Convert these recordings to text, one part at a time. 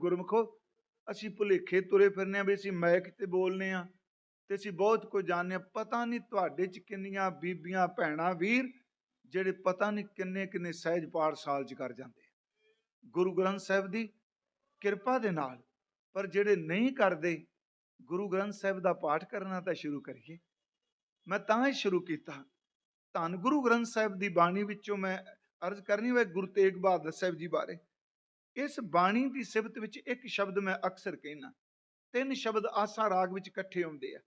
ਗੁਰਮਖੋ, ਅਸੀਂ ਭੁਲੇਖੇ ਤੁਰੇ ਫਿਰਨੇ ਆ ਵੀ ਅਸੀਂ ਮੈਕ ਤੇ ਬੋਲਨੇ ਆ? ਤੇ ਅਸੀਂ ਬਹੁਤ ਕੁਝ ਜਾਣਦੇ ਹਾਂ ਪਤਾ ਨਹੀਂ ਤੁਹਾਡੇ ਚ ਕਿੰਨੀਆਂ ਬੀਬੀਆਂ, ਭੈਣਾਂ, ਵੀਰ ਜਿਹੜੇ ਪਤਾ ਨਹੀਂ ਕਿੰਨੇ ਕਿੰਨੇ ਸਹਿਜ ਪਾਠ ਸਾਲ ਚ ਕਰ ਜਾਂਦੇ ਗੁਰੂ ਗ੍ਰੰਥ ਸਾਹਿਬ ਦੀ ਕਿਰਪਾ ਦੇ ਨਾਲ, ਪਰ ਜਿਹੜੇ ਨਹੀਂ ਕਰਦੇ, ਗੁਰੂ ਗ੍ਰੰਥ ਸਾਹਿਬ ਦਾ ਪਾਠ ਕਰਨਾ ਤਾਂ ਸ਼ੁਰੂ ਕਰੀਏ। ਮੈਂ ਤਾਂ ਹੀ ਸ਼ੁਰੂ ਕੀਤਾ। ਧੰਨ ਗੁਰੂ ਗ੍ਰੰਥ ਸਾਹਿਬ ਦੀ ਬਾਣੀ ਵਿੱਚੋਂ ਮੈਂ ਅਰਜ਼ ਕਰਨੀ ਵੇ ਗੁਰੂ ਤੇਗ ਬਹਾਦਰ ਸਾਹਿਬ ਜੀ ਬਾਰੇ। ਇਸ ਬਾਣੀ ਦੀ ਸਿਫਤ ਵਿੱਚ ਇੱਕ ਸ਼ਬਦ ਮੈਂ ਅਕਸਰ ਕਹਿਣਾ ਤਿੰਨ ਸ਼ਬਦ ਆਸਾ ਰਾਗ ਵਿੱਚ ਇਕੱਠੇ ਆਉਂਦੇ ਆ।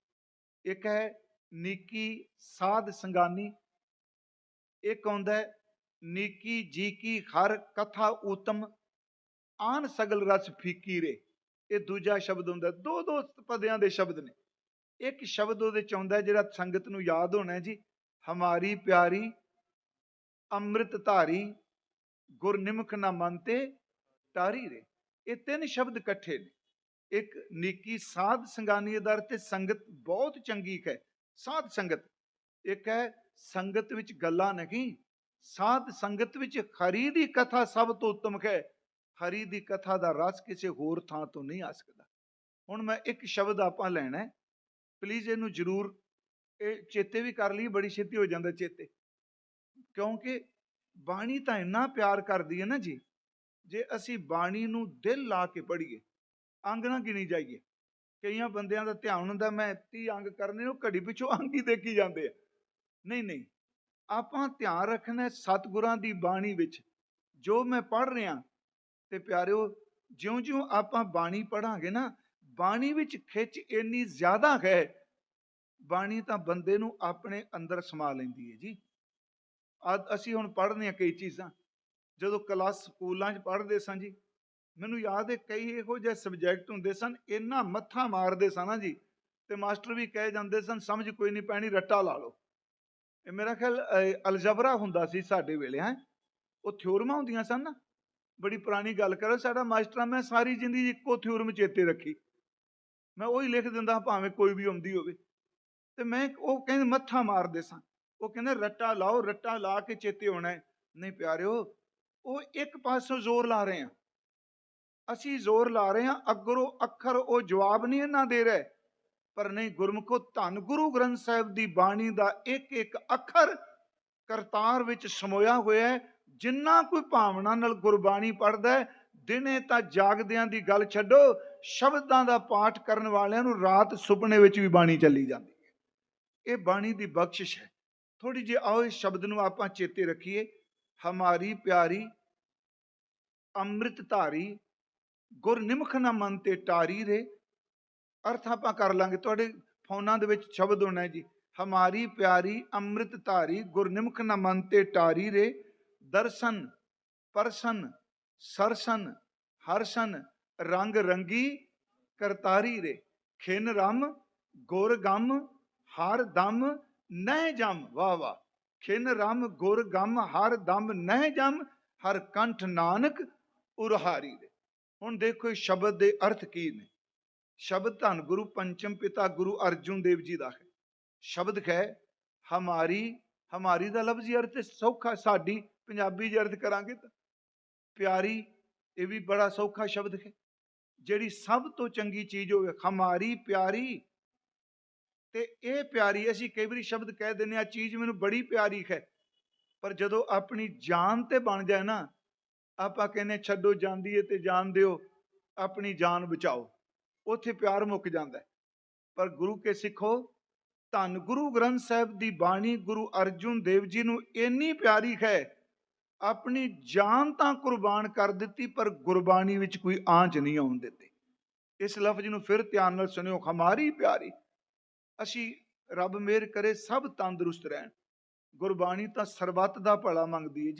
ਇੱਕ ਹੈ ਨੀਕੀ ਸਾਧ ਸੰਗਾਨੀ, ਇੱਕ ਆਉਂਦਾ ਹੈ ਨੀਕੀ ਜੀ ਕੀ ਹਰ ਕਥਾ ਉਤਮ ਆਨ ਸਗਲ ਰਸ ਫੀਕੀ ਰੇ। ਇਹ ਦੂਜਾ ਸ਼ਬਦ ਹੁੰਦਾ, ਦੋ ਦੋ ਪਦਿਆਂ ਦੇ ਸ਼ਬਦ ਨੇ। ਇੱਕ ਸ਼ਬਦ ਉਹਦੇ ਚ ਆਉਂਦਾ ਜਿਹੜਾ ਸੰਗਤ ਨੂੰ ਯਾਦ ਹੋਣਾ ਜੀ, ਹਮਾਰੀ ਪਿਆਰੀ ਅੰਮ੍ਰਿਤ ਧਾਰੀ ਗੁਰਨਿਮਖ ਨਾ ਮਨ ਟਾਰੀ ਰੇ ਇਹ ਤਿੰਨ ਸ਼ਬਦ ਇਕੱਠੇ ਨੇ। ਇੱਕ ਨੀਕੀ ਸਾਧ ਸੰਗਾਨੀ ਦਰ ਤੇ ਸੰਗਤ ਬਹੁਤ ਚੰਗੀ ਹੈ ਸਾਧ ਸੰਗਤ। ਇੱਕ ਹੈ ਸੰਗਤ ਵਿੱਚ ਗੱਲਾਂ ਨਹੀਂ, ਸਾਧ ਸੰਗਤ ਵਿੱਚ ਹਰੀ ਦੀ ਕਥਾ ਸਭ ਤੋਂ ਉੱਤਮ ਹੈ ਹਰੀ ਦੀ ਕਥਾ ਦਾ ਰਸ ਕਿਸੇ ਹੋਰ ਥਾਂ ਤੋਂ ਨਹੀਂ ਆ ਸਕਦਾ। ਹੁਣ ਮੈਂ ਇੱਕ ਸ਼ਬਦ ਆਪਾਂ ਲੈਣਾ ਪਲੀਜ਼ ਇਹਨੂੰ ਜ਼ਰੂਰ, ਇਹ ਚੇਤੇ ਵੀ ਕਰ ਲਈ ਬੜੀ ਛੇਤੀ ਹੋ ਜਾਂਦਾ ਚੇਤੇ। ਕਿਉਂਕਿ ਬਾਣੀ ਤਾਂ ਇੰਨਾ ਪਿਆਰ ਕਰਦੀ ਹੈ ਨਾ ਜੀ ਜੇ ਅਸੀਂ ਬਾਣੀ ਨੂੰ ਦਿਲ ਲਾ ਕੇ ਪੜ੍ਹੀਏ, ਅੰਗ ਨਾ ਗਿਣੀ ਜਾਈਏ, ਕਈਆਂ ਬੰਦਿਆਂ ਦਾ ਧਿਆਨ ਹੁੰਦਾ, ਮੈਂ 30 ਅੰਗ ਕਰਨੇ, ਉਹ ਘੜੀ ਪਿੱਛੋਂ ਅੰਗ ਹੀ ਦੇਖੀ ਜਾਂਦੇ ਆ। ਨਹੀਂ ਨਹੀਂ, ਆਪਾਂ ਧਿਆਨ ਰੱਖਣਾ ਸਤਿਗੁਰਾਂ ਦੀ ਬਾਣੀ ਵਿੱਚ। ਜੋ ਮੈਂ ਪੜ੍ਹ ਰਿਹਾ, ਤੇ ਪਿਆਰਿਓ, ਜਿਉਂ-ਜਿਉਂ ਆਪਾਂ ਬਾਣੀ ਪੜਾਂਗੇ ਨਾ, ਬਾਣੀ ਵਿੱਚ ਖਿੱਚ ਇੰਨੀ ਜ਼ਿਆਦਾ ਹੈ, ਬਾਣੀ ਤਾਂ ਬੰਦੇ ਨੂੰ ਆਪਣੇ ਅੰਦਰ ਸਮਾ ਲੈਂਦੀ ਹੈ ਜੀ। ਅੱਜ ਅਸੀਂ ਹੁਣ ਪੜ੍ਹਦੇ ਹਾਂ ਕਈ ਚੀਜ਼ਾਂ ਜਦੋਂ ਕਲਾਸ ਸਕੂਲਾਂ 'ਚ ਪੜ੍ਹਦੇ ਸਾਂ ਜੀ, ਮੈਨੂੰ ਯਾਦ ਹੈ ਕਈ ਇਹੋ ਜਿਹੇ ਸਬਜੈਕਟ ਹੁੰਦੇ ਸਨ, ਇੰਨਾ ਮੱਥਾ ਮਾਰਦੇ ਸਾਂ ਨਾ ਜੀ, ਤੇ ਮਾਸਟਰ ਵੀ ਕਹਿ ਜਾਂਦੇ ਸਨ, ਸਮਝ ਕੋਈ ਨਹੀਂ ਪੈਣੀ, ਰੱਟਾ ਲਾ ਲਓ। ਇਹ ਮੇਰਾ ਖਿਆਲ ਅਲਜਬਰਾ ਹੁੰਦਾ ਸੀ ਸਾਡੇ ਵੇਲੇ, ਹੈ? ਉਹ ਥਿਉਰਮਾਂ ਹੁੰਦੀਆਂ ਸਨ ਨਾ? ਬੜੀ ਪੁਰਾਣੀ ਗੱਲ ਕਰੋ, ਸਾਡਾ ਮਾਸਟਰ, ਮੈਂ ਸਾਰੀ ਜ਼ਿੰਦਗੀ ਇੱਕੋ ਥਿਉਰਮ ਚੇਤੇ ਰੱਖੀ। ਮੈਂ ਉਹੀ ਲਿਖ ਦਿੰਦਾ ਭਾਵੇਂ ਕੋਈ ਵੀ ਆਉਂਦੀ ਹੋਵੇ। ਤੇ ਮੈਂ ਉਹ ਕਹਿੰਦੇ ਮੱਥਾ ਮਾਰਦੇ ਸਾਂ। ਉਹ ਕਹਿੰਦੇ, ਰੱਟਾ ਲਾਓ, ਰੱਟਾ ਲਾ ਕੇ ਚੇਤੇ ਹੋਣਾ ਹੈ। ਨਹੀਂ ਪਿਆਰਿਓ ਉਹ ਇੱਕ ਪਾਸੋਂ ਜ਼ੋਰ ਲਾ ਰਹੇ ਆ ਅਸੀਂ ਜ਼ੋਰ ਲਾ ਰਹੇ ਹਾਂ, ਅਗਰੋਂ ਅੱਖਰ ਉਹ ਜਵਾਬ ਨਹੀਂ ਇਹਨਾਂ ਦੇ ਰਹੇ। ਪਰ ਨਹੀਂ, ਗੁਰਮੁਖੋ ਧੰਨ ਗੁਰੂ ਗ੍ਰੰਥ ਸਾਹਿਬ ਦੀ ਬਾਣੀ ਦਾ ਇੱਕ ਇੱਕ ਅੱਖਰ ਕਰਤਾਰ ਵਿੱਚ ਸਮੋਇਆ ਹੋਇਆ ਹੈ। ਜਿੰਨਾ ਕੋਈ ਭਾਵਨਾ ਨਾਲ ਗੁਰਬਾਣੀ ਪੜ੍ਹਦਾ ਦਿਨੇ ਤਾਂ ਜਾਗਦਿਆਂ ਦੀ ਗੱਲ ਛੱਡੋ, ਸ਼ਬਦਾਂ ਦਾ ਪਾਠ ਕਰਨ ਵਾਲਿਆਂ ਨੂੰ ਰਾਤ ਸੁਪਨੇ ਵਿੱਚ ਵੀ ਬਾਣੀ ਚੱਲੀ ਜਾਂਦੀ ਹੈ। ਇਹ ਬਾਣੀ ਦੀ ਬਖਸ਼ਿਸ਼ ਹੈ। ਥੋੜੀ ਜਿਹੀ ਆਓ, ਇਸ ਸ਼ਬਦ ਨੂੰ ਆਪਾਂ ਚੇਤੇ ਰੱਖੀਏ। ਹਮਾਰੀ ਪਿਆਰੀ ਅੰਮ੍ਰਿਤ ਧਾਰੀ ਗੁਰਨਿਮਖ ਨਾ ਮਨ ਤੇ ਟਾਰੀ ਰੇ। ਅਰਥ ਆਪਾਂ ਕਰ ਲਾਂਗੇ। ਤੁਹਾਡੇ ਫੋਨਾਂ ਦੇ ਵਿੱਚ ਸ਼ਬਦ ਹੋਣਾ ਜੀ। ਹਮਾਰੀ ਪਿਆਰੀ ਅੰਮ੍ਰਿਤ ਧਾਰੀ ਗੁਰਨਿਮਖ ਨਾ ਮਨ ਤੇ ਟਾਰੀ ਰੇ। ਦਰਸ਼ਨ, ਪਰਸ਼ਨ, ਸਰਸਨ, ਹਰਸ਼ਨ, ਰੰਗ ਰੰਗੀ ਕਰਤਾਰੀ ਰੇ। ਖਿਨ ਰਮ, ਗੁਰ ਗਮ, ਹਰ ਦਮ, ਨਹਿ ਜਮ। ਵਾਹ ਵਾਹ। ਖਿਨ ਰਮ, ਗੁਰ ਗਮ, ਹਰ ਦਮ ਨਹਿ ਜਮ, ਹਰ ਕੰਠ ਨਾਨਕ ਉਰਹਾਰੀ ਰੇ ਹੁਣ ਦੇਖੋ ਇਹ ਸ਼ਬਦ ਦੇ ਅਰਥ ਕੀ ਨੇ। ਸ਼ਬਦ ਧੰਨ ਗੁਰੂ ਪੰਚਮ ਪਿਤਾ ਗੁਰੂ ਅਰਜੁਨ ਦੇਵ ਜੀ ਦਾ ਹੈ। ਸ਼ਬਦ ਹੈ, ਹਮਾਰੀ ਹਮਾਰੀ ਦਾ ਲਫ਼ਜ਼ੀ ਅਰਥ ਸੌਖਾ, ਸਾਡੀ ਪੰਜਾਬੀ ਜੇ ਅਰਥ ਕਰਾਂਗੇ ਤਾਂ। ਪਿਆਰੀ, ਇਹ ਵੀ ਬੜਾ ਸੌਖਾ ਸ਼ਬਦ ਹੈ। ਜਿਹੜੀ ਸਭ ਤੋਂ ਚੰਗੀ ਚੀਜ਼ ਹੋਵੇ, ਹਮਾਰੀ ਪਿਆਰੀ ਤੇ ਇਹ ਪਿਆਰੀ ਅਸੀਂ ਕਈ ਵਾਰੀ ਸ਼ਬਦ ਕਹਿ ਦਿੰਦੇ ਆ ਚੀਜ਼ ਮੈਨੂੰ ਬੜੀ ਪਿਆਰੀ ਹੈ। ਪਰ ਜਦੋਂ ਆਪਣੀ ਜਾਨ ਤੇ ਬਣ ਜਾਏ ਨਾ, ਆਪਾਂ ਕਹਿੰਦੇ ਛੱਡੋ ਜਾਂਦੀ ਏ ਤੇ ਜਾਨ ਦਿਓ, ਆਪਣੀ ਜਾਨ ਬਚਾਓ। ਉੱਥੇ ਪਿਆਰ ਮੁੱਕ ਜਾਂਦਾ ਪਰ ਗੁਰੂ ਕੇ ਸਿੱਖੋ, ਧੰਨ ਗੁਰੂ ਗ੍ਰੰਥ ਸਾਹਿਬ ਦੀ ਬਾਣੀ ਗੁਰੂ ਅਰਜੁਨ ਦੇਵ ਜੀ ਨੂੰ ਇੰਨੀ ਪਿਆਰੀ ਹੈ, ਆਪਣੀ ਜਾਨ ਤਾਂ ਕੁਰਬਾਨ ਕਰ ਦਿੱਤੀ, ਪਰ ਗੁਰਬਾਣੀ ਵਿੱਚ ਕੋਈ ਆਂਚ ਨਹੀਂ ਆਉਣ ਦਿੱਤੀ। ਇਸ ਲਫ਼ਜ਼ ਨੂੰ ਫਿਰ ਧਿਆਨ ਨਾਲ ਸੁਣਿਓ ਹਮਾਰੀ ਪਿਆਰੀ। ਅਸੀਂ ਰੱਬ ਮਿਹਰ ਕਰੇ ਸਭ ਤੰਦਰੁਸਤ ਰਹਿਣ। ਗੁਰਬਾਣੀ ਤਾਂ ਸਰਬੱਤ ਦਾ ਭਲਾ ਮੰਗਦੀ ਹੈ